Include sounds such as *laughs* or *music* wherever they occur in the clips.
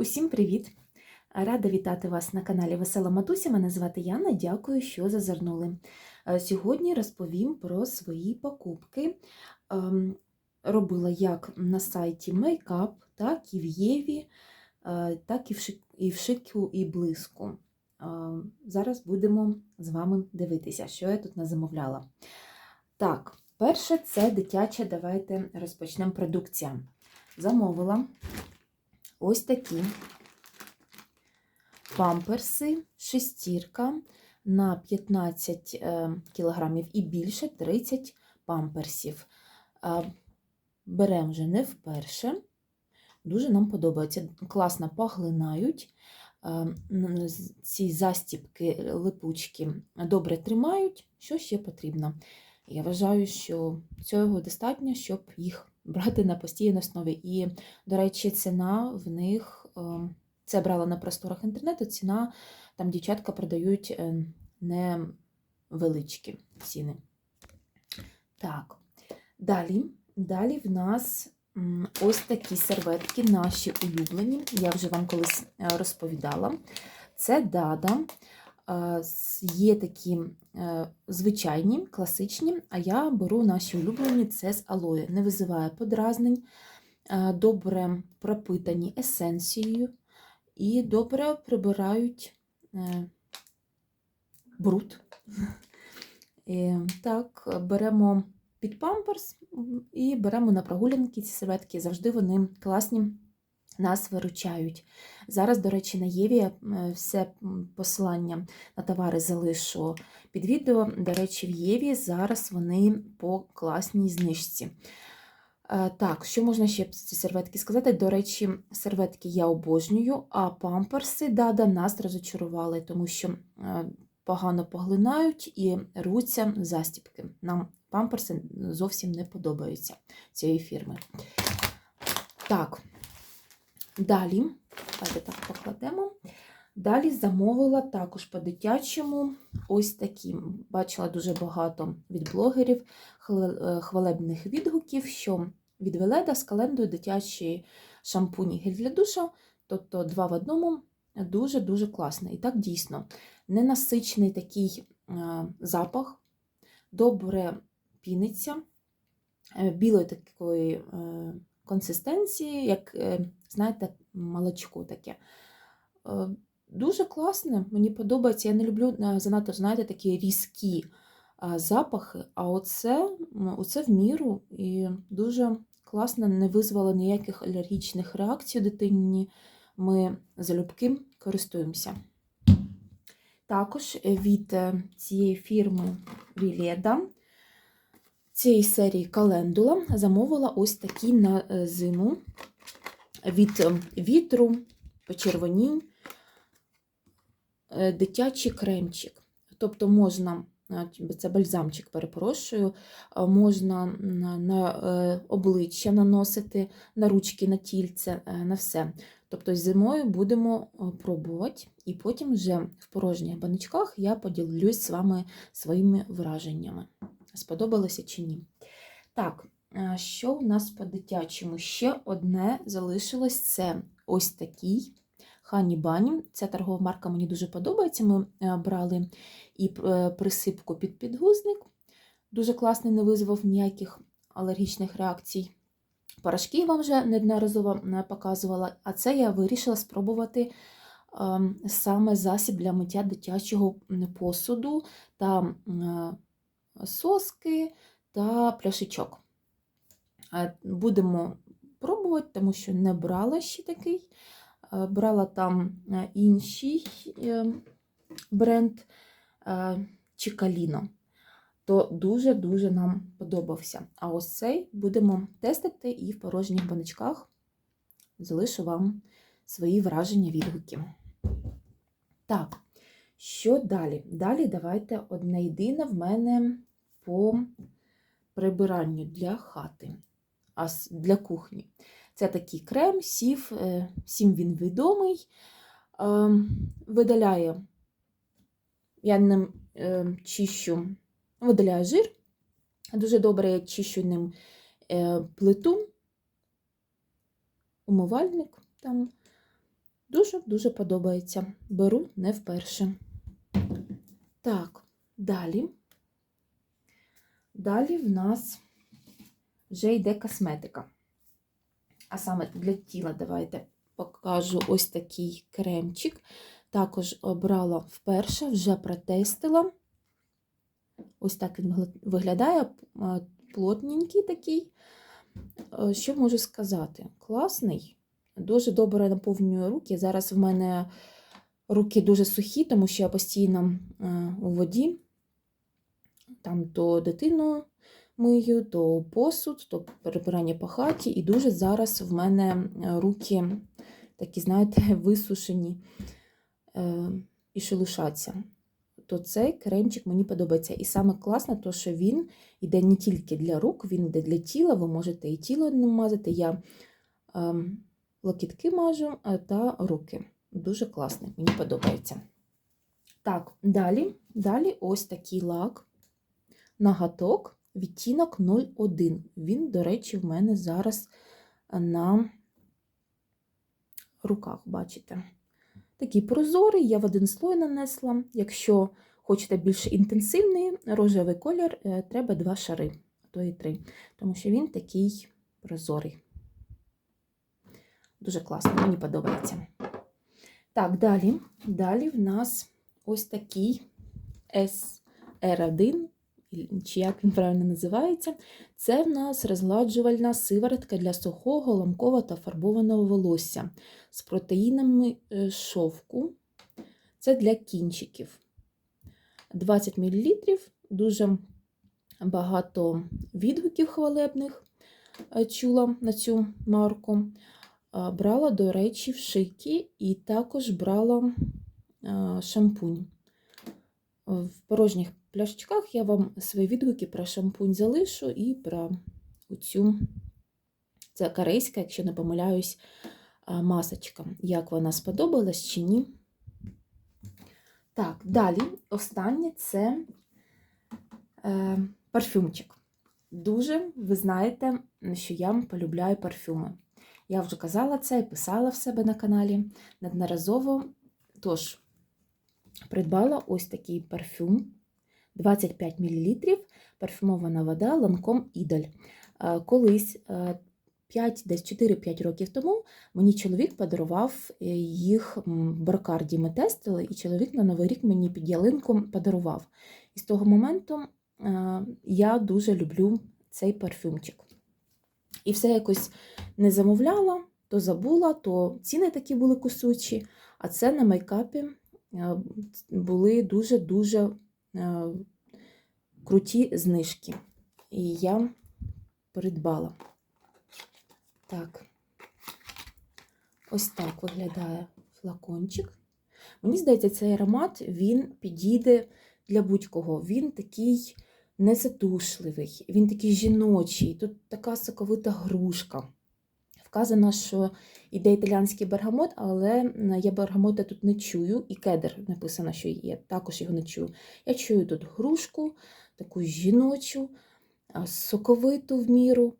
Усім привіт! Рада вітати вас на каналі Весела Матуся. Мене звати Яна. Дякую, що зазирнули. Е, Сьогодні розповім про свої покупки. Ем, Робила як на сайті Makeup, так і в Єві, е, так і в Шику і Блиску. Е, Зараз будемо з вами дивитися, що я тут назамовляла. Так, перше це дитяча. Давайте розпочнемо продукція. Замовила ось такі памперси, шестірка на 15 е, кілограмів і більше 30 памперсів. Е, Беремо вже не вперше. Дуже нам подобається. Класно поглинають. Е, Ці застібки, липучки добре тримають. Що ще потрібно? Я вважаю, що цього достатньо, щоб їх брати на постійній основі. І, до речі, ціна в них. е, це брала на просторах інтернету, ціна там дівчатка продають е, невеличкі ціни. Так, далі, далі в нас ось такі серветки, наші улюблені. Я вже вам колись е, розповідала. Це дада. Е, Є такі е, звичайні, класичні, а я беру наші улюблені це з алої. Не визиває подразнень, е, добре пропитані есенцією і добре прибирають бруд. *laughs* Так, беремо під памперс і беремо на прогулянки ці серветки. Завжди вони класні, нас виручають. Зараз, до речі, на Єві я е, все посилання на товари залишу під відео. До речі, в Єві зараз вони по класній знижці. Е, Так, що можна ще про ці серветки сказати? До речі, серветки я обожнюю, а памперси Дада нас розочарували, тому що е, погано поглинають і рвуться застібки. Нам памперси зовсім не подобаються цієї фірми. Так, далі, давайте так покладемо. Далі замовила також по-дитячому ось такі. Бачила дуже багато від блогерів е, хвалебних відгуків, що від Веледа з календою дитячий шампунь і гель для душа, тобто два в одному, дуже-дуже класний. І так дійсно ненасичений такий е, запах, добре піниться, е, білої такої консистенції, як, е, знаєте, молочко таке. Е, Дуже класне, мені подобається. Я не люблю е, занадто, знаєте, такі різкі запахи, а оце, оце в міру і дуже класно, не визвало ніяких алергічних реакцій у дитині. Ми залюбки користуємося. Також від цієї фірми Віледа, цієї серії Календула, замовила ось такі на е, зиму від е, вітру, почервонінь, е, дитячий кремчик. Тобто можна, це бальзамчик, перепрошую, можна на, обличчя наносити, на ручки, на тільце, на все. Тобто зимою будемо пробувати, і потім вже в порожніх баночках я поділюсь з вами своїми враженнями. Сподобалося чи ні. Так, е, що у нас по дитячому? Ще одне залишилось це ось такий Хані Бані. Ця торгова марка мені дуже подобається. Ми е, брали і е, присипку під підгузник. Дуже класний, не визвав ніяких алергічних реакцій. Порошки вам вже неодноразово показувала, а це я вирішила спробувати ем, саме засіб для миття дитячого посуду та соски та пляшечок. Будемо пробувати, тому що не брала ще такий. Брала там інший е, бренд Чікаліно. То дуже-дуже нам подобався. А ось цей будемо тестити і в порожніх баночках залишу вам свої враження відгуки. Так, що далі? Далі давайте одне єдине в мене по прибиранню для хати, а для кухні. Це такий крем, сів, е, всім він відомий. Ем, Видаляє, я ним е, чищу, видаляє жир. Дуже добре я чищу ним е, плиту, умивальник там. Дуже-дуже подобається. Беру не вперше. Так, далі. Далі в нас вже йде косметика. А саме для тіла давайте покажу ось такий кремчик. Також обрала вперше, вже протестила. Ось так він виглядає плотненький такий. Що можу сказати? Класний, дуже добре наповнює руки. Зараз в мене руки дуже сухі, тому що я постійно у воді. Там то дитину мию, то посуд, то перебирання по хаті. І дуже зараз в мене е, руки такі, знаєте, *laughs* висушені е, і шелушаться. То цей кремчик мені подобається. І саме класне, то що він йде не тільки для рук, він йде для тіла. Ви можете і тіло ним мазати. Я е, локітки мажу е, та руки. Дуже класний, мені подобається. Так, далі, далі ось такий лак. Нагаток, відтінок 01. Він, до речі, в мене зараз на руках, бачите. Такий прозорий, я в один слой нанесла. Якщо хочете більш інтенсивний рожевий колір, е, треба два шари, а то і три, тому що він такий прозорий. Дуже класно, мені подобається. Так, далі. Далі в нас ось такий SR1, чи як він правильно називається. Це в нас розгладжувальна сиворотка для сухого, ламкового та фарбованого волосся з протеїнами е, шовку. Це для кінчиків. 20 мл, дуже багато відгуків хвалебних е, чула на цю марку. Е, Брала, до речі, в шикі і також брала шампунь. В порожніх пляшечках я вам свої відгуки про шампунь залишу і про цю, це корейська, якщо не помиляюсь, масочка. Як вона сподобалась чи ні. Так, далі, останнє це е, парфюмчик. Дуже, ви знаєте, що я полюбляю парфюми. Я вже казала це і писала в себе на каналі неодноразово. Тож, придбала ось такий парфюм 25 мл, парфюмована вода ланком Ідаль. Е, Колись, е, 5, десь 4-5 років тому, мені чоловік подарував е, їх Брокарді. Ми тестили, і чоловік на Новий рік мені під ялинку подарував. І з того моменту е, я дуже люблю цей парфюмчик. І все якось не замовляла, то забула, то ціни такі були кусучі, а це на мейкапі е, були дуже-дуже е, круті знижки. І я придбала. Так, ось так виглядає флакончик. Мені здається, цей аромат він підійде для будь-кого. Він такий незадушливий, він такий жіночий, тут така соковита грушка. Вказано, що йде італіанський бергамот, але я бергамота тут не чую, і кедр написано, що є, також його не чую. Я чую тут грушку, таку жіночу, соковиту в міру.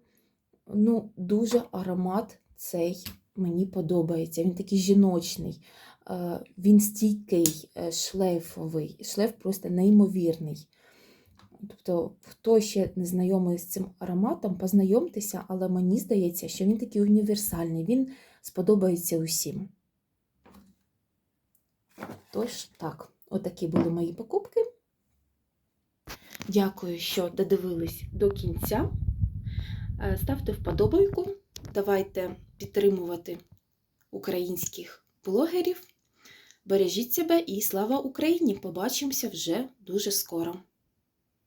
Ну, дуже аромат цей мені подобається. Він такий жіночний, він стійкий, е, шлейфовий, шлейф просто неймовірний. Тобто, хто ще не знайомий з цим ароматом, познайомтеся, але мені здається, що він такий універсальний, він сподобається усім. Тож, так, отакі були мої покупки. Дякую, що додивились до кінця. Е, Ставте вподобайку, давайте підтримувати українських блогерів. Бережіть себе і слава Україні! Побачимося вже дуже скоро.